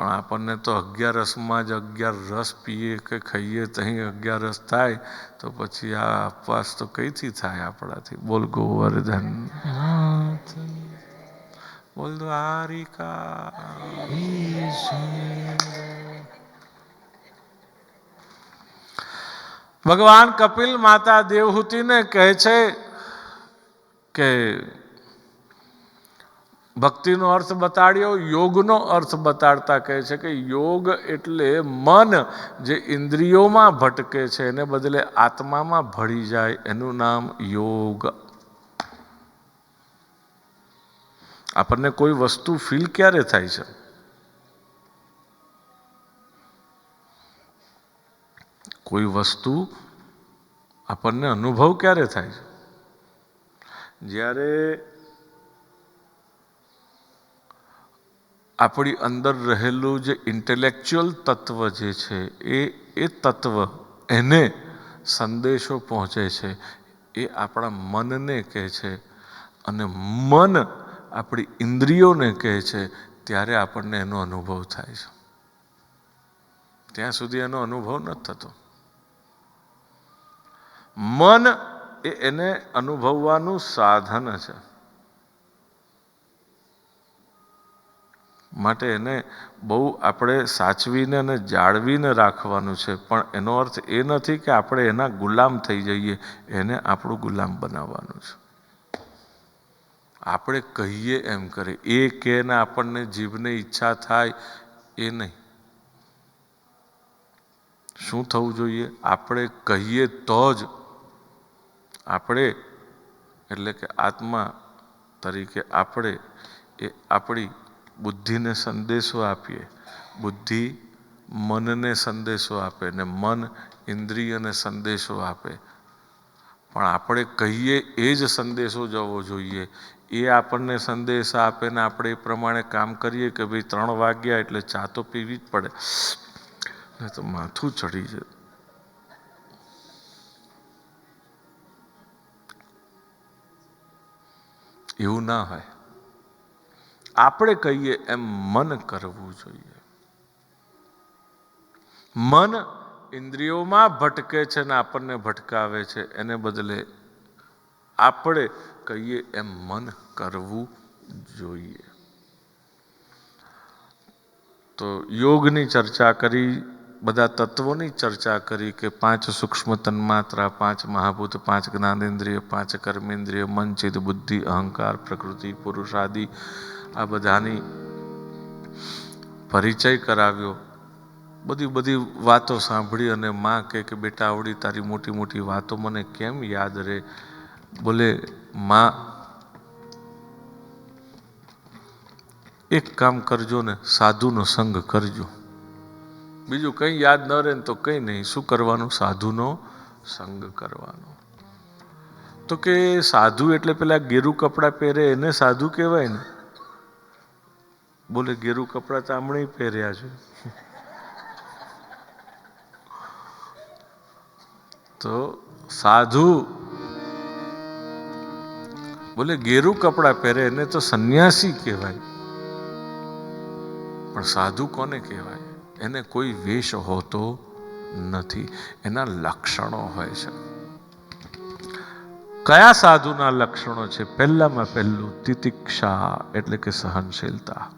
પણ આપણને તો અગિયારસમાં જ અગિયાર રસ પીએ કે ખાઈએ તહીં અગિયારસ થાય, તો પછી આ ઉપવાસ તો કઈથી થાય આપણાથી? બોલ ગોવર્ધન. બોલ દ્વારિકા. ભગવાન કપિલ માતા દેવહૂતિને કહે છે કે ભક્તિનો અર્થ બતાડ્યો, યોગનો અર્થ બતાડતા કહે છે કે યોગ એટલે મન જે ઇન્દ્રિયોમાં ભટકે છે, એને બદલે આત્મામાં ભળી જાય. એનું નામ યોગ. આપણને કોઈ વસ્તુ ફીલ ક્યારે થાય છે? કોઈ વસ્તુ આપણને અનુભવ ક્યારે થાય છે? જ્યારે આપણી અંદર રહેલું જે ઇન્ટેલેક્ચ્યુઅલ તત્વ જે છે, એ એ તત્વ એને સંદેશો પહોંચે છે, એ આપણા મનને કહે છે અને મન આપણી ઇન્દ્રિયોને કહે છે, ત્યારે આપણને એનો અનુભવ થાય છે. ત્યાં સુધી એનો અનુભવ નથી થતો. મન એ એને અનુભવવાનું સાધન છે. માટે એને બહુ આપણે સાચવીને અને જાળવીને રાખવાનું છે. પણ એનો અર્થ એ નથી કે આપણે એના ગુલામ થઈ જઈએ, એને આપણું ગુલામ બનાવવાનું છે. આપણે કહીએ એમ કરે, એ કે ને આપણને જીભને ઈચ્છા થાય, એ નહીં. શું થવું જોઈએ? આપણે કહીએ તો જ આપણે, એટલે કે આત્મા તરીકે આપણે એ આપણી બુદ્ધિને સંદેશો આપીએ. બુદ્ધિ મનને સંદેશો આપે ને મન ઇન્દ્રિયને સંદેશો આપે. પણ આપણે કહીએ એ જ સંદેશો જવો જોઈએ. એ આપણને સંદેશ આપે ને આપણે એ પ્રમાણે કામ કરીએ કે ભાઈ ત્રણ વાગ્યા એટલે ચા તો પીવી જ પડે. ને તો માથું ચડી જાય. એવું ના હોય. આપણે કહીએ એમ મન કરવું જોઈએ. મન ઇન્દ્રિયોમાં ભટકે છે ને આપણને ભટકાવે છે, એને બદલે આપણે કહીએ એમ મન કરવું જોઈએ. તો યોગની ચર્ચા કરી, બધા તત્વોની ચર્ચા કરી કે પાંચ સૂક્ષ્મ તન્માત્રા, પાંચ મહાભૂત, પાંચ જ્ઞાનેન્દ્રિય, પાંચ કર્મેન્દ્રિય, મન, ચિત્ત, બુદ્ધિ, અહંકાર, પ્રકૃતિ, પુરુષાદિ આ બધાની પરિચય કરાવ્યો. બધી બધી વાતો સાંભળી અને માં કહે કે, બેટા, આવડી તારી મોટી મોટી વાતો મને કેમ યાદ રહે બોલે, માં, એક કામ કરજો ને, સાધુનો સંગ કરજો. બીજું કંઈ યાદ ન રહે ને તો કંઈ નહીં. શું કરવાનું? સાધુનો સંગ કરવાનો. તો કે, સાધુ એટલે પેલા ગેરુ કપડાં પહેરે, એને સાધુ કહેવાય ને? બોલે, ગેરુ કપડાં હમણાં પહેર્યા છે. તો સાધુ બોલે, ગેરુ કપડાં પહેરે એને તો સંન્યાસી કહેવાય. પણ સાધુ કોને કહેવાય? એને કોઈ વેશ હોતો નથી. એના લક્ષણો હોય છે. કયા સાધુના લક્ષણો છે? પહેલામાં પહેલું તિતિક્ષા એટલે કે સહનશીલતા.